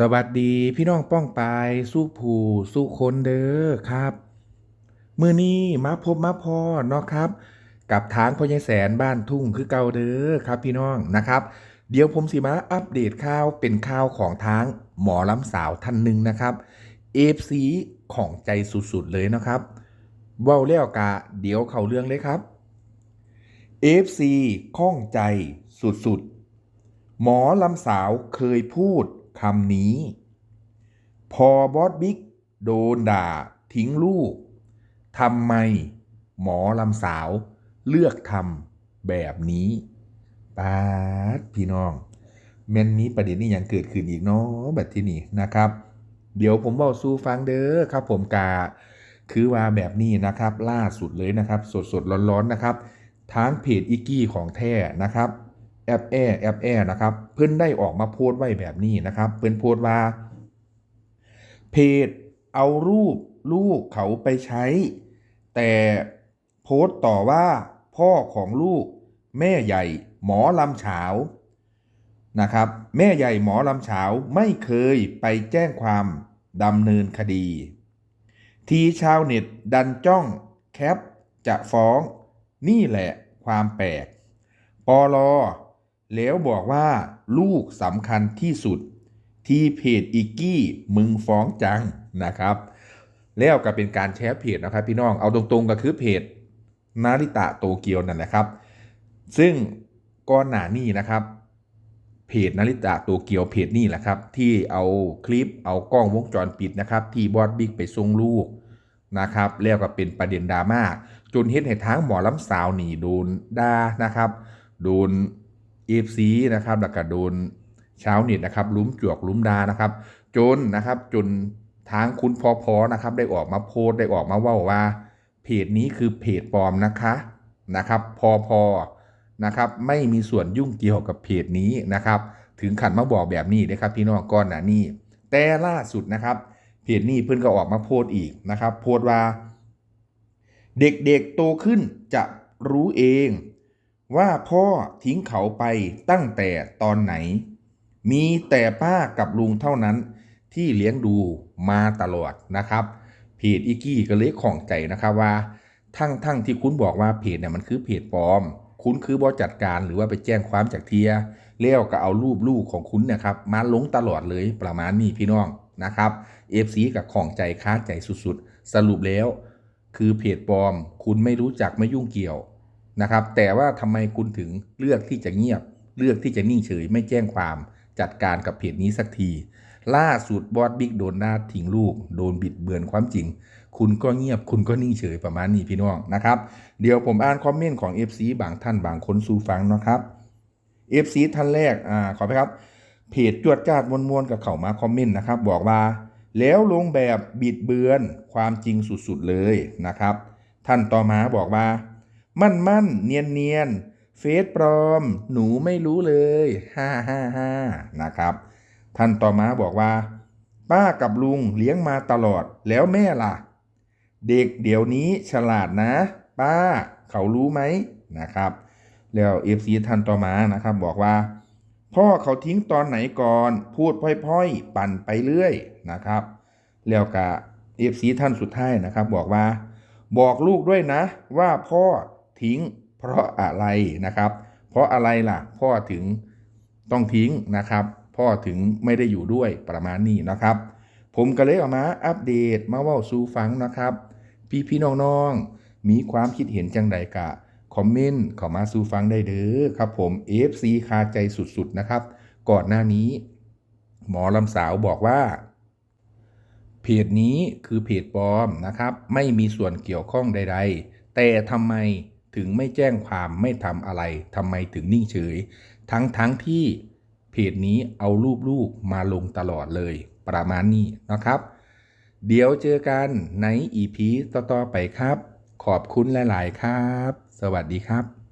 สวัสดีพี่น้องป้องปายสู้ผู้สู้คนเด้อครับ มือนี้มาพบมาพอเนาะครับ กับทางพญาแสนบ้านทุ่งคือเก่าเด้อครับพี่น้องนะครับ เดี๋ยวผมสิมาอัปเดตข่าวเป็นข่าวของทางหมอลำสาวท่านหนึ่งนะครับเอฟซีของใจสุดๆเลยนะครับเว้าแล้วกะเดี๋ยวเข้าเรื่องเลยครับ FC ข้องใจสุดๆหมอลำสาวเคยพูด คำนี้ พอบอสบิ๊กโดนด่าทิ้งลูกทำไมหมอลำสาวเลือกทำแบบนี้ปาดพี่น้อง แม่นมีประเด็นนี้ยังเกิดขึ้นอีกเนาะแบบที่นี่นะครับ เดี๋ยวผมบอกสู้ฟังเด้อครับ ผมกาคือว่าแบบนี้นะครับ ล่าสุดเลยนะครับ สดสดๆร้อนๆนะครับทางเพจอิกกี้ของแท้นะครับ แอปแอแอปแอนะครับ เพิ่นได้ออกมาโพสต์ไว้แบบนี้นะครับ เพิ่นโพสต์ว่า เพจเอารูปลูกเขาไปใช้ แต่โพสต์ต่อว่าพ่อของลูก แม่ใหญ่ หมอลำเฉานะครับ แม่ใหญ่หมอลำเฉาไม่เคยไปแจ้งความดำเนินคดี ทีชาวเน็ตดันจ้องแคปจะฟ้อง นี่แหละความแปลกปอลอ แล้วบอกว่าลูกสำคัญที่สุด ที่เพจอีกกี้มึงฟ้องจังนะครับ แล้วก็เป็นการแชร์เพจนะครับพี่น้องเอาตรงๆก็คือเพจนาริตะโตเกียวนั่นแหละครับ ซึ่งก่อนหนานี้นะครับ เพจนาริตะโตเกียวเพจนี่แหละครับ ที่เอาคลิปเอากล้องวงจรปิดนะครับ ที่บอสบิ๊กไปส่งลูกนะครับ แล้วก็เป็นประเด็นดราม่าจนเฮ็ดให้ทางหมอลำสาวหนีโดนด่านะครับ โดน เอฟซีนะครับแล้วก็โดนชาวเน็ตนะครับลุ้มจวกลุ้มดานะครับ จนนะครับจนทางคุณพอพอนะครับ ได้ออกมาโพสต์ได้ออกมาว่าว่า เพจนี้คือเพจปลอมนะคะนะครับ พอพอนะครับไม่มีส่วนยุ่งเกี่ยวกับเพจนี้นะครับ ถึงขันมาบอกแบบนี้นะครับพี่น้องก้อนหนานี่ แต่ล่าสุดนะครับเพจนี้เพื่อนก็ออกมาโพสต์อีกนะครับ โพสต์ว่า เด็กๆโตขึ้นจะรู้เอง ว่าพ่อทิ้งเขาไปตั้งแต่ตอนไหน มีแต่ป้ากับลุงเท่านั้นที่เลี้ยงดูมาตลอดนะครับ เพจอีกี้ก็เลยของใจนะครับว่า ทั้งทั้งที่คุณบอกว่าเพจเนี่ยมันคือเพจปลอม คุณคือบอจัดการหรือว่าไปแจ้งความจากเทียแล้วก็เอารูปลูกของคุณเนะครับมาลงตลอดเลยประมาณนี้พี่น้องนะครับเอฟซีกับของใจค้าใจสุดๆ สรุปแล้ว คือเพจปลอม คุณไม่รู้จักไม่ยุ่งเกี่ยว นะครับ แต่ว่าทำไมคุณถึงเลือกที่จะเงียบ เลือกที่จะนิ่งเฉย ไม่แจ้งความจัดการกับเพจนี้สักที ล่าสุดบอสบิ๊กโดนหน้าทิ้งลูก โดนบิดเบือนความจริง คุณก็เงียบคุณก็นิ่งเฉยประมาณนี้พี่น้องนะครับ เดี๋ยวผมอ่านคอมเมนต์ของ FC บางท่านบางคนสู่ฟังนะครับ FC ท่านแรกอ่าขอไปครับเพจจวดจาดมวลๆกับเขามาคอมเมนต์นะครับบอกว่าแล้วลงแบบบิดเบือนความจริงสุดๆเลยนะครับ ท่านต่อมาบอกว่า มั่นมั่นเนียนเนียนเฟซปลอม หนูไม่รู้เลยฮ่าฮ่าฮ่านะครับ ท่านต่อมาบอกว่า ป้ากับลุงเลี้ยงมาตลอดแล้วแม่ล่ะ เด็กเดี๋ยวนี้ฉลาดนะ ป้าเขารู้ไหมนะครับ แล้วเอฟซีท่านต่อมานะครับบอกว่า พ่อเขาทิ้งตอนไหนก่อน พูดพ่อยๆ ปั่นไปเรื่อยนะครับ แล้วก็เอฟซีท่านสุดท้ายนะครับ บอกว่า บอกลูกด้วยนะว่าพ่อ ทิ้งเพราะอะไรนะครับ เพราะอะไรล่ะ พ่อถึงต้องทิ้งนะครับ พ่อถึงไม่ได้อยู่ด้วยประมาณนี้นะครับ ผมก็เลยเอามาอัปเดตมาว่าสู่ฟังนะครับ พี่พี่น้องๆมีความคิดเห็นจังใดกะคอมเมนต์เข้ามาสู่ฟังได้เด้อครับผม FC คาใจสุดๆนะครับ ก่อนหน้านี้ หมอลำสาวบอกว่า เพจนี้คือเพจปลอมนะครับ ไม่มีส่วนเกี่ยวข้องใด ๆ แต่ทำไม ถึงไม่แจ้งความไม่ทำอะไรทำไมถึงนิ่งเฉย ทั้งทั้งที่เพจนี้เอารูปลูกมาลงตลอดเลย ประมาณนี้นะครับ เดี๋ยวเจอกันในอีพีต่อๆไปครับ ขอบคุณหลาย ๆ ครับ สวัสดีครับ